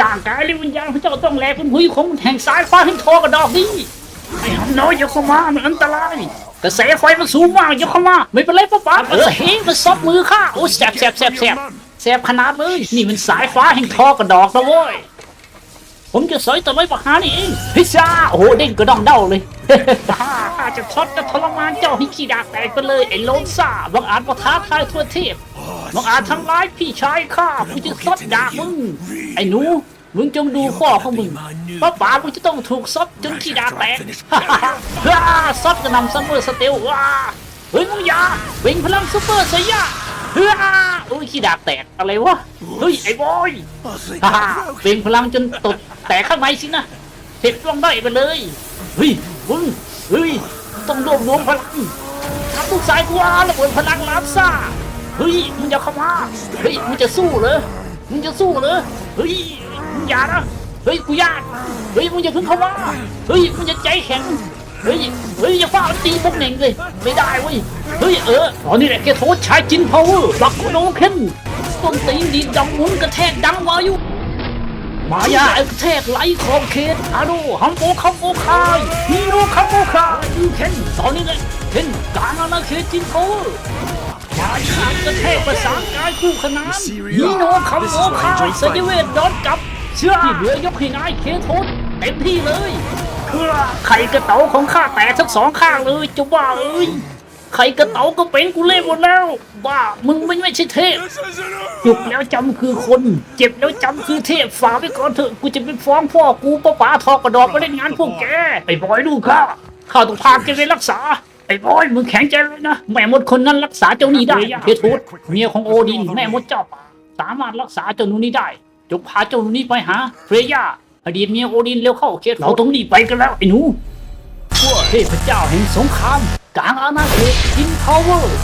ร่างกายและวิญญาณของเจ้าต้องแลกเป็นหุยของแห่งสายฟ้าแห่งทอกระดอกนี้ไอ้หำน้อยอย่าเข้ามามันอันตรายกระแสไฟมันสูงมากอย่าเข้ามาไม่เป็นไรป้าป๋าเออเฮ้ยมันซบมือข้าโอ้ยแสบแสบแสบแสบแสบขนาดเลยนี่มันสายฟ้าแห่งทอกระดอกนะเว้ยผมจะสอยตะไลประหารนี่เองพิซซ่าโอ้โหเด้งกระดองเด้าเลยฮ่าข้าจะทดจะทรมานเจ้าให้ขี้ดากแตกไปเลยไอ้โลนซ่าบังอาจมาท้าทายทั่วเทพ บังอาจทำร้ายพี่ชายข้ากูจะซดดากมึง ไอ้หนู มึงจงดูข้อของมึงป้าป๋ามึงจะต้องถูกซดจนขี้ดากแตกฮ่าฮ่าฮ่าฮ่าซดกระหนำซัมเมอร์สเตลว้าเฮ้ยมึงอย่าเบ่งพลังซูเปอร์ไซย่าเฮ้ยโอ้ยขี้ดากแตกอะไรวะ เฮ้ยไอ้บอยฮ่าฮ่าเปล่งพลังจนตดแตกข้างในสินะเทปต้องได้ไปเลย เฮ้ยมึงเฮ้ยต้องรวบรวมพลังทำทุกสายกว่าระเบิดพลังลามซ่า เฮ้ยมึงอย่าเข้ามาเฮ้ยมึงจะสู้เหรอมึงจะสู้เหรอเฮ้ยมึงอย่านะเฮ้ยกูยากเฮ้ยมึงอย่าเพิ่งเข้ามาเฮ้ยมึงจะใจแข็งเฮ้ยเฮ้ยอย่าฟ้าตีพวกเหน่งเลยไม่ได้เว้ยเฮ้ยเออตอนนี้แหละแกโทษชายจินพาวเวอร์บักโนเคนต้นตีนดีดดำหมุนกระแทกดังวายุมายาเอกเทกไหลขอบเขตอาโดฮัมโบคัมโบคายฮีโร่คัมโบคายเคนตอนนี้เลยเห็นกลางอาณาเขตจินโพ มายาเอกเทกประสานกายคู่ขนานฮีโร่คัมโบคายสยเวทดอนกลับ เชื่อที่เหลือยกให้นายเคโทนเต็มที่เลยเพื่อไข่กระเต๋าของข้าแตกทั้งสองข้างเลยจะว่าเอ้ยไข่กระเต๋าก็เป็นกูเล่หมดแล้ว บ้า มึงไม่ไม่ใช่เทพจุกแล้วจำคือคน เจ็บแล้วจำคือเทพฝากไว้ก่อนเถอะกูจะไปฟ้องพ่อกูป้าป๋าทอกกระดอกมาเล่นงานพวกแกไอ้บอยลูกข้าข้าต้องพาแกไปรักษา ไอ้บอยมึงแข็งใจเลยนะ แม่มดคนนั้นรักษาเจ้าหนี้ได้เพทูสเมียของโอดินแม่มดเจ้าป่าสามารถรักษาเจ้าหนูนี้ได้ จงพาเจ้าหนูนี้ไปหาเฟรย่าอดีตเมียโอดินเร็วเข้าเคสเราต้องรีบไปกันแล้วไอ้หนูเทพเจ้าแห่งสงครามกลางอาณาเขตกินพาวเวอร์